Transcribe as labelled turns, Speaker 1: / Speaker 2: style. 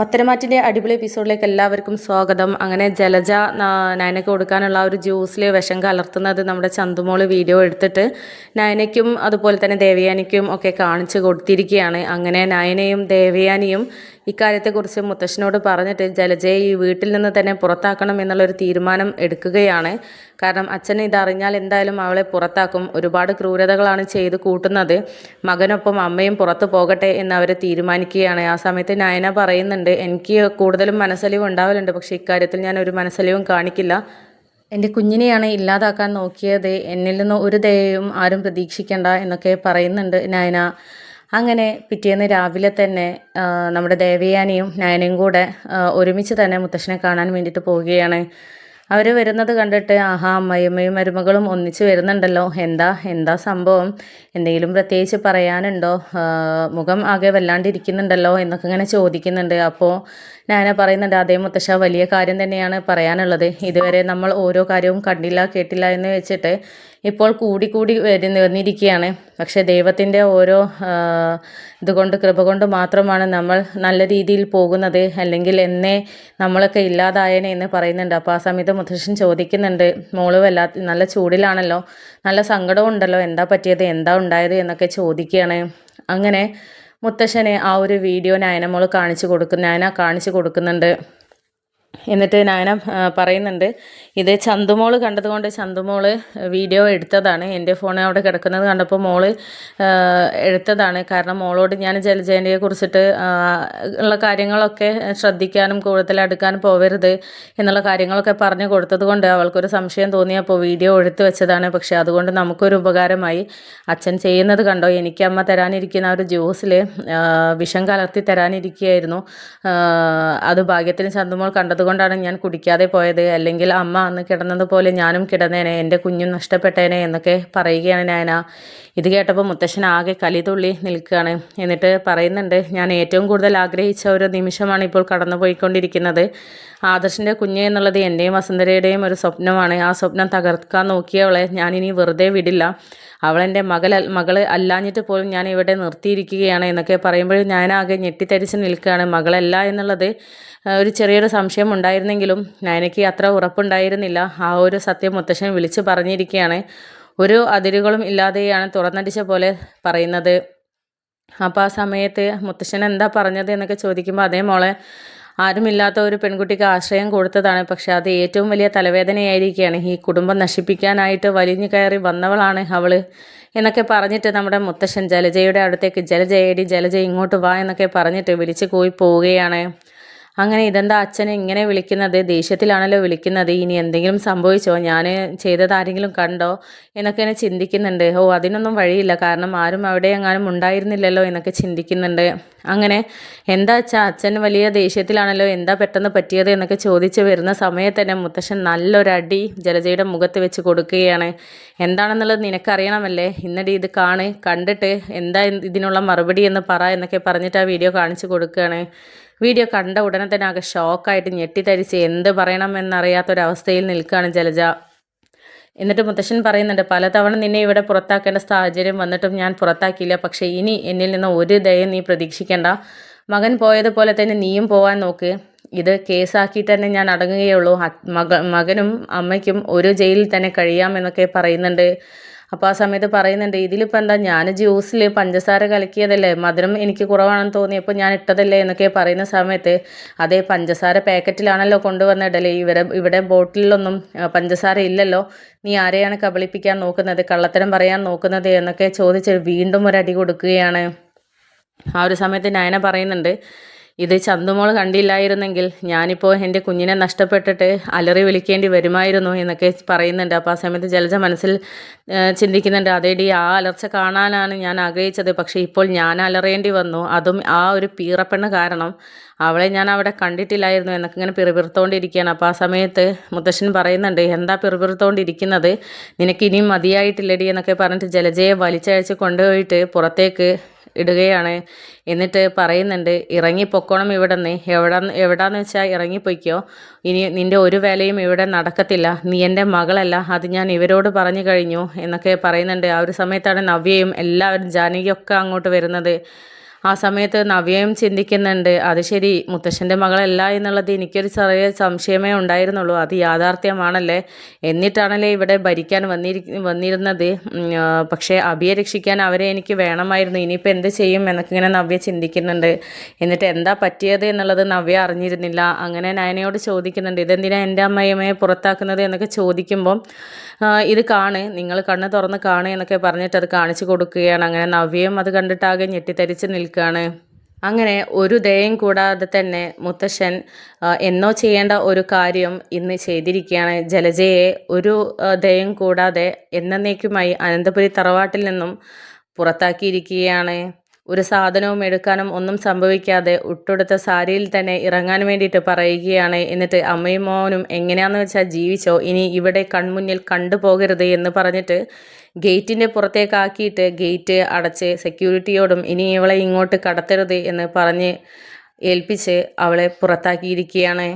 Speaker 1: പത്തരമാറ്റിന്റെ അടിപൊളി എപ്പിസോഡിലേക്ക് എല്ലാവർക്കും സ്വാഗതം. അങ്ങനെ ജലജ നയനയ്ക്ക് കൊടുക്കാനുള്ള ഒരു ജ്യൂസിൽ വിഷം കലർത്തുന്നത് നമ്മുടെ ചന്തുമോൾ വീഡിയോ എടുത്തിട്ട് നയനയ്ക്കും അതുപോലെ തന്നെ ദേവയാനിക്കും ഒക്കെ കാണിച്ചു കൊടുത്തിരിക്കുകയാണ്. അങ്ങനെ നയനയും ദേവയാനിയും ഇക്കാര്യത്തെക്കുറിച്ച് മുത്തശ്ശനോട് പറഞ്ഞിട്ട് ജലജയെ ഈ വീട്ടിൽ നിന്ന് തന്നെ പുറത്താക്കണം എന്നുള്ളൊരു തീരുമാനം എടുക്കുകയാണ്. കാരണം അച്ഛൻ ഇതറിഞ്ഞാൽ എന്തായാലും അവളെ പുറത്താക്കും. ഒരുപാട് ക്രൂരതകളാണ് ചെയ്ത് കൂട്ടുന്നത്. മകനൊപ്പം അമ്മയും പുറത്തു പോകട്ടെ എന്ന് അവർ തീരുമാനിക്കുകയാണ്. ആ സമയത്ത് നയന പറയുന്നുണ്ട് എനിക്ക് കൂടുതലും മനസ്സലിവ് ഉണ്ടാവലുണ്ട്. പക്ഷേ ഇക്കാര്യത്തിൽ ഞാൻ ഒരു മനസ്സലിവും കാണിക്കില്ല. എന്റെ കുഞ്ഞിനെയാണ് ഇല്ലാതാക്കാൻ നോക്കിയത്. എന്നിൽ നിന്ന് ഒരു ദയയും ആരും പ്രതീക്ഷിക്കേണ്ട എന്നൊക്കെ പറയുന്നുണ്ട് നയന. അങ്ങനെ പിറ്റേന്ന് രാവിലെ തന്നെ നമ്മുടെ ദേവയാനിയും നയനയും കൂടെ ഒരുമിച്ച് തന്നെ മുത്തശ്ശനെ കാണാൻ വേണ്ടിയിട്ട് പോവുകയാണ്. അവർ വരുന്നത് കണ്ടിട്ട് ആഹാ അമ്മയമ്മയും മരുമകളും ഒന്നിച്ച് വരുന്നുണ്ടല്ലോ. എന്താ എന്താ സംഭവം? എന്തെങ്കിലും പ്രത്യേകിച്ച് പറയാനുണ്ടോ? മുഖം ആകെ വല്ലാണ്ടിരിക്കുന്നുണ്ടല്ലോ എന്നൊക്കെ ഇങ്ങനെ ചോദിക്കുന്നുണ്ട്. അപ്പോൾ ഞാന പറയുന്നുണ്ട് അതേ മുത്തശ്ശ വലിയ കാര്യം തന്നെയാണ് പറയാനുള്ളത്. ഇതുവരെ നമ്മൾ ഓരോ കാര്യവും കണ്ടില്ല കേട്ടില്ല എന്ന് വെച്ചിട്ട് ഇപ്പോൾ കൂടി കൂടി വരുന്ന വന്നിരിക്കുകയാണ് പക്ഷേ ദൈവത്തിന്റെ ഓരോ ഇതുകൊണ്ട് കൃപ കൊണ്ട് മാത്രമാണ് നമ്മൾ നല്ല രീതിയിൽ പോകുന്നത്. അല്ലെങ്കിൽ എന്നെ നമ്മളൊക്കെ ഇല്ലാതായനെ എന്ന് പറയുന്നുണ്ട്. അപ്പോൾ ആ സമയത്ത് മുത്തശ്ശൻ ചോദിക്കുന്നുണ്ട് മോൾ വല്ലാത്ത നല്ല ചൂടിലാണല്ലോ. നല്ല സങ്കടം ഉണ്ടല്ലോ. എന്താ പറ്റിയത്? എന്താ ഉണ്ടായത്? എന്നൊക്കെ ചോദിക്കുകയാണ്. അങ്ങനെ മുത്തശ്ശനെ ആ ഒരു വീഡിയോ നയനമോൾ കാണിച്ചു കൊടുക്കും നയന കാണിച്ചു കൊടുക്കുന്നുണ്ട്. എന്നിട്ട് നയന പറയുന്നുണ്ട് ഇത് ചന്തുമോൾ കണ്ടതുകൊണ്ട് ചന്തുമോൾ വീഡിയോ എടുത്തതാണ്. എന്റെ ഫോൺ അവിടെ കിടക്കുന്നത് കണ്ടപ്പോൾ മോൾ എടുത്തതാണ്. കാരണം മോളോട് ഞാൻ ജലജയനെ കുറിച്ചിട്ട് ഉള്ള കാര്യങ്ങളൊക്കെ ശ്രദ്ധിക്കാനും കൂടുതൽ അടുക്കാനും പോവരുത് എന്നുള്ള കാര്യങ്ങളൊക്കെ പറഞ്ഞു കൊടുത്തത് കൊണ്ട് അവൾക്കൊരു സംശയം തോന്നിയപ്പോൾ വീഡിയോ എടുത്തു വെച്ചതാണ്. പക്ഷേ അതുകൊണ്ട് നമുക്കൊരു ഉപകാരമായി. അച്ഛൻ ചെയ്യുന്നത് കണ്ടോ? എനിക്ക് അമ്മ തരാനിരിക്കുന്ന ഒരു ജ്യൂസിൽ വിഷം കലർത്തി തരാനിരിക്കുകയായിരുന്നു. അത് ഭാഗ്യത്തിന് ചന്തുമോൾ കണ്ടതുകൊണ്ടാണ് ഞാൻ കുടിക്കാതെ പോയത്. അല്ലെങ്കിൽ അമ്മ അന്ന് കിടന്നതുപോലെ ഞാനും കിടന്നേനെ എന്റെ കുഞ്ഞും നഷ്ടപ്പെട്ടേനെ എന്നൊക്കെ പറയുകയാണ് നായന. ഇത് കേട്ടപ്പോൾ മുത്തശ്ശൻ ആകെ കലിതുള്ളി നിൽക്കുകയാണ്. എന്നിട്ട് പറയുന്നുണ്ട് ഞാൻ ഏറ്റവും കൂടുതൽ ആഗ്രഹിച്ച ഒരു നിമിഷമാണ് ഇപ്പോൾ കടന്നുപോയിക്കൊണ്ടിരിക്കുന്നത്. ആദർശിന്റെ കുഞ്ഞ് എന്നുള്ളത് എന്റെയും വസുന്ധരയുടെയും ഒരു സ്വപ്നമാണ്. ആ സ്വപ്നം തകർക്കാൻ നോക്കിയവളെ ഞാനിനി വെറുതെ വിടില്ല. അവളെന്റെ മകൾ മകൾ അല്ലാഞ്ഞിട്ട് പോലും ഞാൻ ഇവിടെ നിർത്തിയിരിക്കുകയാണ് എന്നൊക്കെ പറയുമ്പോൾ ഞാനാകെ ഞെട്ടിത്തരിച്ച് നിൽക്കുകയാണ്. മകളല്ല എന്നുള്ളത് ഒരു ചെറിയൊരു സംശയം ഉണ്ടായിരുന്നെങ്കിലും നയനയ്ക്ക് അത്ര ഉറപ്പുണ്ടായിരുന്നില്ല. ആ ഒരു സത്യം മുത്തശ്ശൻ വിളിച്ചു പറഞ്ഞിരിക്കുകയാണ്. ഒരു അതിരുകളും ഇല്ലാതെയാണ് തുറന്നടിച്ച പോലെ പറയുന്നത്. അപ്പോൾ ആ സമയത്ത് മുത്തശ്ശൻ എന്താ പറഞ്ഞത് എന്നൊക്കെ ചോദിക്കുമ്പോൾ അതേ മോളെ ആരുമില്ലാത്ത ഒരു പെൺകുട്ടിക്ക് ആശ്രയം കൊടുത്തതാണ്. പക്ഷെ അത് ഏറ്റവും വലിയ തലവേദനയായിരിക്കുകയാണ്. ഈ കുടുംബം നശിപ്പിക്കാനായിട്ട് വലിഞ്ഞു കയറി വന്നവളാണ് അവൾ എന്നൊക്കെ പറഞ്ഞിട്ട് നമ്മുടെ മുത്തശ്ശൻ ജലജയുടെ അടുത്തേക്ക് ജലജയടി ജലജ ഇങ്ങോട്ട് വാ എന്നൊക്കെ പറഞ്ഞിട്ട് വിളിച്ചു പോയി പോവുകയാണ്. അങ്ങനെ ഇതെന്താ അച്ഛൻ ഇങ്ങനെ വിളിക്കുന്നത്? ദേഷ്യത്തിലാണല്ലോ വിളിക്കുന്നത്. ഇനി എന്തെങ്കിലും സംഭവിച്ചോ? ഞാൻ ചെയ്തത് ആരെങ്കിലും കണ്ടോ? എന്നൊക്കെ എന്നെ ചിന്തിക്കുന്നുണ്ട്. ഓ അതിനൊന്നും വഴിയില്ല. കാരണം ആരും അവിടെ എങ്ങാനും ഉണ്ടായിരുന്നില്ലല്ലോ എന്നൊക്കെ ചിന്തിക്കുന്നുണ്ട്. അങ്ങനെ എന്താ അച്ഛാ അച്ഛൻ വലിയ ദേഷ്യത്തിലാണല്ലോ? എന്താ പെട്ടെന്ന് പറ്റിയത് എന്നൊക്കെ ചോദിച്ച് വരുന്ന സമയത്ത് തന്നെ മുത്തശ്ശൻ നല്ലൊരടി ജലജയുടെ മുഖത്ത് വെച്ച് കൊടുക്കുകയാണ്. എന്താണെന്നുള്ളത് നിനക്കറിയണമല്ലേ? ഇന്നടി ഇത് കാണ് കണ്ടിട്ട് എന്താ ഇതിനുള്ള മറുപടി എന്ന് പറ എന്നൊക്കെ പറഞ്ഞിട്ട് ആ വീഡിയോ കാണിച്ചു കൊടുക്കുകയാണ്. വീഡിയോ കണ്ട ഉടനെ തന്നെ ആകെ ഷോക്കായിട്ട് ഞെട്ടിത്തരിച്ച് എന്ത് പറയണമെന്നറിയാത്തൊരവസ്ഥയിൽ നിൽക്കുകയാണ് ജലജ. എന്നിട്ട് മുത്തശ്ശൻ പറയുന്നുണ്ട് പലതവണ നിന്നെ ഇവിടെ പുറത്താക്കേണ്ട സാഹചര്യം വന്നിട്ടും ഞാൻ പുറത്താക്കിയില്ല. പക്ഷേ ഇനി എന്നിൽ നിന്ന് ഒരു ദയം നീ പ്രതീക്ഷിക്കേണ്ട. മകൻ പോയതുപോലെ തന്നെ നീയും പോവാൻ നോക്ക്. ഇത് കേസാക്കിയിട്ട് തന്നെ ഞാൻ അടങ്ങുകയുള്ളൂ. മക മകനും അമ്മയ്ക്കും ഒരു ജയിലിൽ തന്നെ കഴിയാമെന്നൊക്കെ പറയുന്നുണ്ട്. അപ്പോൾ ആ സമയത്ത് പറയുന്നുണ്ട് ഇതിലിപ്പോൾ എന്താ ഞാൻ ജ്യൂസിൽ പഞ്ചസാര കലക്കിയതല്ലേ മധുരം എനിക്ക് കുറവാണെന്ന് തോന്നിയപ്പോൾ ഞാൻ ഇട്ടതല്ലേ എന്നൊക്കെ പറയുന്ന സമയത്ത് അതേ പഞ്ചസാര പാക്കറ്റിലാണല്ലോ കൊണ്ടുവന്നിടൽ ഇവരെ ഇവിടെ ബോട്ടിലൊന്നും പഞ്ചസാര ഇല്ലല്ലോ നീ ആരെയാണ് കബളിപ്പിക്കാൻ നോക്കുന്നത് കള്ളത്തരം പറയാൻ നോക്കുന്നത് എന്നൊക്കെ ചോദിച്ച് വീണ്ടും ഒരടി കൊടുക്കുകയാണ്. ആ ഒരു സമയത്ത് നയന പറയുന്നുണ്ട് ഇത് ചന്തുമോൾ കണ്ടില്ലായിരുന്നെങ്കിൽ ഞാനിപ്പോൾ എന്റെ കുഞ്ഞിനെ നഷ്ടപ്പെട്ടിട്ട് അലറി വിളിക്കേണ്ടി വരുമായിരുന്നു എന്നൊക്കെ പറയുന്നുണ്ട്. അപ്പോൾ ആ സമയത്ത് ജലജ മനസ്സിൽ ചിന്തിക്കുന്നുണ്ട് അതേടി ആ അലർച്ച കാണാനാണ് ഞാൻ ആഗ്രഹിച്ചത്. പക്ഷേ ഇപ്പോൾ ഞാൻ അലറേണ്ടി വന്നു. അതും ആ ഒരു പീറപ്പെണ്ണ് കാരണം അവളെ ഞാൻ അവിടെ കണ്ടിട്ടില്ലായിരുന്നു എന്നൊക്കെ ഇങ്ങനെ പിറുപിറുത്തോണ്ടിരിക്കുകയാണ്. അപ്പോൾ ആ സമയത്ത് മുത്തശ്ശൻ പറയുന്നുണ്ട് എന്താ പിറുപിറുത്തോണ്ടിരിക്കുന്നത്? നിനക്ക് ഇനിയും മതിയായിട്ടില്ലടി എന്നൊക്കെ പറഞ്ഞിട്ട് ജലജയെ വലിച്ചയച്ച് കൊണ്ടുപോയിട്ട് പുറത്തേക്ക് ഇടുകയാണ്. എന്നിട്ട് പറയുന്നുണ്ട് ഇറങ്ങി പൊക്കോണം ഇവിടെ നിന്ന് എവിടെ എവിടാന്ന് വെച്ചാൽ ഇറങ്ങിപ്പോയിക്കോ ഇനി നിന്റെ ഒരു വേലയും ഇവിടെ നടക്കത്തില്ല. നീ എന്റെ മകളല്ല. അത് ഞാൻ ഇവരോട് പറഞ്ഞു കഴിഞ്ഞു എന്നൊക്കെ പറയുന്നുണ്ട്. ആ ഒരു സമയത്താണ് നവ്യയും എല്ലാവരും ജാനകിയൊക്കെ അങ്ങോട്ട് വരുന്നത്. ആ സമയത്ത് നവ്യയും ചിന്തിക്കുന്നുണ്ട് അത് ശരി മുത്തശ്ശന്റെ മകളല്ല എന്നുള്ളത് എനിക്കൊരു ചെറിയ സംശയമേ ഉണ്ടായിരുന്നുള്ളൂ അത് യാഥാർത്ഥ്യമാണല്ലേ? എന്നിട്ടാണല്ലേ ഇവിടെ ഭരിക്കാൻ വന്നിരി വന്നിരുന്നത്. പക്ഷേ അഭിയെ രക്ഷിക്കാൻ അവരെ എനിക്ക് വേണമായിരുന്നു ഇനിയിപ്പോൾ എന്ത് ചെയ്യും എന്നൊക്കെ ഇങ്ങനെ നവ്യ ചിന്തിക്കുന്നുണ്ട്. എന്നിട്ട് എന്താ പറ്റിയത് എന്നുള്ളത് നവ്യ അറിഞ്ഞിരുന്നില്ല. അങ്ങനെ നയനയോട് ചോദിക്കുന്നുണ്ട് ഇതെന്തിനാ എന്റെ അമ്മയമ്മയെ പുറത്താക്കുന്നത്? എന്നൊക്കെ ചോദിക്കുമ്പം ഇത് കാണ് നിങ്ങൾ കണ്ണ് തുറന്ന് കാണ് എന്നൊക്കെ പറഞ്ഞിട്ട് അത് കാണിച്ചു കൊടുക്കുകയാണ്. അങ്ങനെ നവ്യയും അത് കണ്ടിട്ടാകെ ഞെട്ടിത്തരിച്ച് നിൽക്കുകയാണ് അങ്ങനെ ഒരു ദയം കൂടാതെ തന്നെ മുത്തശ്ശൻ എന്നോ ചെയ്യേണ്ട ഒരു കാര്യം ഇന്ന് ചെയ്തിരിക്കുകയാണ്. ജലജയെ ഒരു ദയം കൂടാതെ എന്നേക്കുമായി അനന്തപുരി തറവാട്ടിൽ നിന്നും പുറത്താക്കിയിരിക്കുകയാണ്. ഒരു സാധനവും എടുക്കാനും ഒന്നും സംഭവിക്കാതെ ഉട്ടുടുത്ത സാരിയിൽ തന്നെ ഇറങ്ങാൻ വേണ്ടിയിട്ട് പറയുകയാണ്. എന്നിട്ട് അമ്മയും മോനും എങ്ങനെയാണെന്ന് വെച്ചാൽ ജീവിച്ചോ? ഇനി ഇവിടെ കൺമുന്നിൽ കണ്ടുപോകരുത് എന്ന് പറഞ്ഞിട്ട് ഗേറ്റിന്റെ പുറത്തേക്കാക്കിയിട്ട് ഗേറ്റ് അടച്ച് സെക്യൂരിറ്റിയോടും ഇനി ഇവളെ ഇങ്ങോട്ട് കടത്തരുത് എന്ന് പറഞ്ഞ് ഏൽപ്പിച്ച് അവളെ പുറത്താക്കിയിരിക്കുകയാണ്.